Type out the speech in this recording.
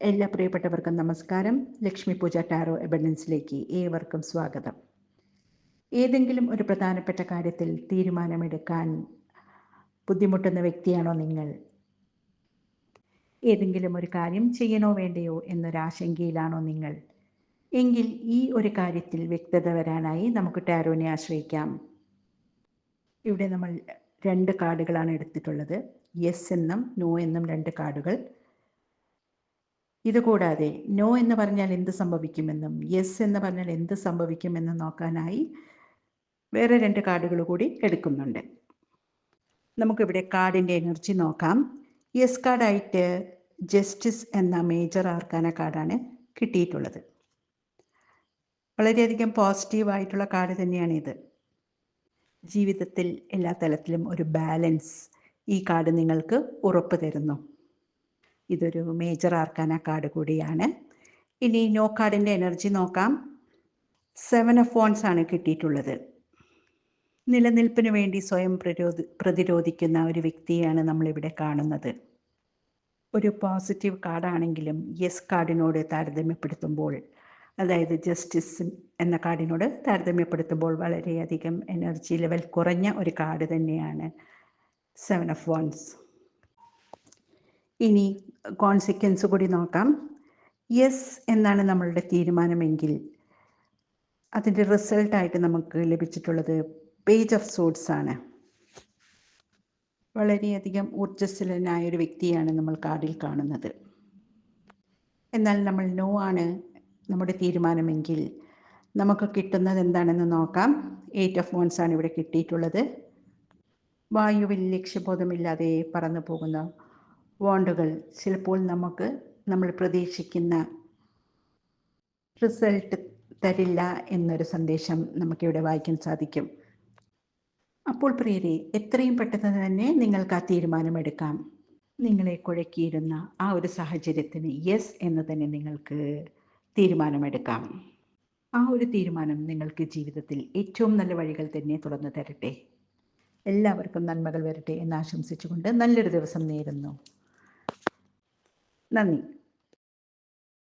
എല്ലാ പ്രിയപ്പെട്ടവർക്കും നമസ്കാരം. ലക്ഷ്മി പൂജ ടാറോ എബഡൻസിലേക്ക് ഏവർക്കും സ്വാഗതം. ഏതെങ്കിലും ഒരു പ്രധാനപ്പെട്ട കാര്യത്തിൽ തീരുമാനമെടുക്കാൻ ബുദ്ധിമുട്ടുന്ന വ്യക്തിയാണോ നിങ്ങൾ? ഏതെങ്കിലും ഒരു കാര്യം ചെയ്യണോ വേണ്ടയോ എന്നൊരാശങ്കയിലാണോ നിങ്ങൾ? എങ്കിൽ ഈ ഒരു കാര്യത്തിൽ വ്യക്തത വരാനായി നമുക്ക് ടാരോനെ ആശ്രയിക്കാം. ഇവിടെ നമ്മൾ രണ്ട് കാർഡുകളാണ് എടുത്തിട്ടുള്ളത്. യെസ് എന്നും നോ എന്നും രണ്ട് കാർഡുകൾ. ഇതുകൂടാതെ നോ എന്ന് പറഞ്ഞാൽ എന്ത് സംഭവിക്കുമെന്നും യെസ് എന്ന് പറഞ്ഞാൽ എന്ത് സംഭവിക്കുമെന്നും നോക്കാനായി വേറെ രണ്ട് കാർഡുകൾ കൂടി എടുക്കുന്നുണ്ട്. നമുക്കിവിടെ കാർഡിന്റെ എനർജി നോക്കാം. യെസ് കാർഡായിട്ട് ജസ്റ്റിസ് എന്ന മേജർ ആർക്കാന കാർഡാണ് കിട്ടിയിട്ടുള്ളത്. വളരെയധികം പോസിറ്റീവായിട്ടുള്ള കാർഡ് ഇത് ജീവിതത്തിൽ എല്ലാ തലത്തിലും ഒരു ബാലൻസ് ഈ കാർഡ് നിങ്ങൾക്ക് ഉറപ്പ് തരുന്നു. ഇതൊരു മേജർ ആർക്കാന കാർഡ് കൂടിയാണ്. ഇനി നോ കാർഡിന്റെ എനർജി നോക്കാം. സെവൻ ഓഫ് ഫോൺസ് ആണ് കിട്ടിയിട്ടുള്ളത്. നിലനിൽപ്പിന് വേണ്ടി സ്വയം പ്രതിരോധി പ്രതിരോധിക്കുന്ന ഒരു വ്യക്തിയാണ് നമ്മളിവിടെ കാണുന്നത്. ഒരു പോസിറ്റീവ് കാർഡാണെങ്കിലും യെസ് കാർഡിനോട് താരതമ്യപ്പെടുത്തുമ്പോൾ അതായത് ജസ്റ്റിസ് എന്ന കാർഡിനോട് താരതമ്യപ്പെടുത്തുമ്പോൾ വളരെയധികം എനർജി ലെവൽ കുറഞ്ഞ ഒരു കാർഡ് തന്നെയാണ് സെവൻ ഓഫ് വൺസ് ഇനി കോൺസിക്വൻസ് കൂടി നോക്കാം. യെസ് എന്നാണ് നമ്മളുടെ തീരുമാനമെങ്കിൽ അതിന്റെ റിസൾട്ടായിട്ട് നമുക്ക് ലഭിച്ചിട്ടുള്ളത് പേജ് ഓഫ് സോഡ്സ് ആണ്. വളരെയധികം ഊർജസ്വലനായ ഒരു വ്യക്തിയാണ് നമ്മൾ കാർഡിൽ കാണുന്നത്. എന്നാൽ നമ്മൾ നോ ആണ് നമ്മുടെ തീരുമാനമെങ്കിൽ നമുക്ക് കിട്ടുന്നത് എന്താണെന്ന് നോക്കാം. എയ്റ്റ് ഓഫ് മോൺസ് ആണ് ഇവിടെ കിട്ടിയിട്ടുള്ളത്. വായുവിൽ ലക്ഷ്യബോധമില്ലാതെ പറന്നു പോകുന്ന വോണ്ടുകൾ ചിലപ്പോൾ നമുക്ക് നമ്മൾ പ്രതീക്ഷിക്കുന്ന റിസൾട്ട് തരില്ല എന്നൊരു സന്ദേശം നമുക്കിവിടെ വായിക്കാൻ സാധിക്കും. അപ്പോൾ പ്രിയരെ എത്രയും പെട്ടെന്ന് തന്നെ നിങ്ങൾക്ക് ആ തീരുമാനമെടുക്കാം. നിങ്ങളെ കുഴക്കിയിരുന്ന ആ ഒരു സാഹചര്യത്തിന് യെസ് എന്ന് തന്നെ നിങ്ങൾക്ക് തീരുമാനമെടുക്കാം. ആ ഒരു തീരുമാനം നിങ്ങൾക്ക് ജീവിതത്തിൽ ഏറ്റവും നല്ല വഴികൾ തന്നെ തുറന്നു തരട്ടെ. എല്ലാവർക്കും നന്മകൾ വരട്ടെ എന്ന് ആശംസിച്ചുകൊണ്ട് നല്ലൊരു ദിവസം നേരുന്നു. 那你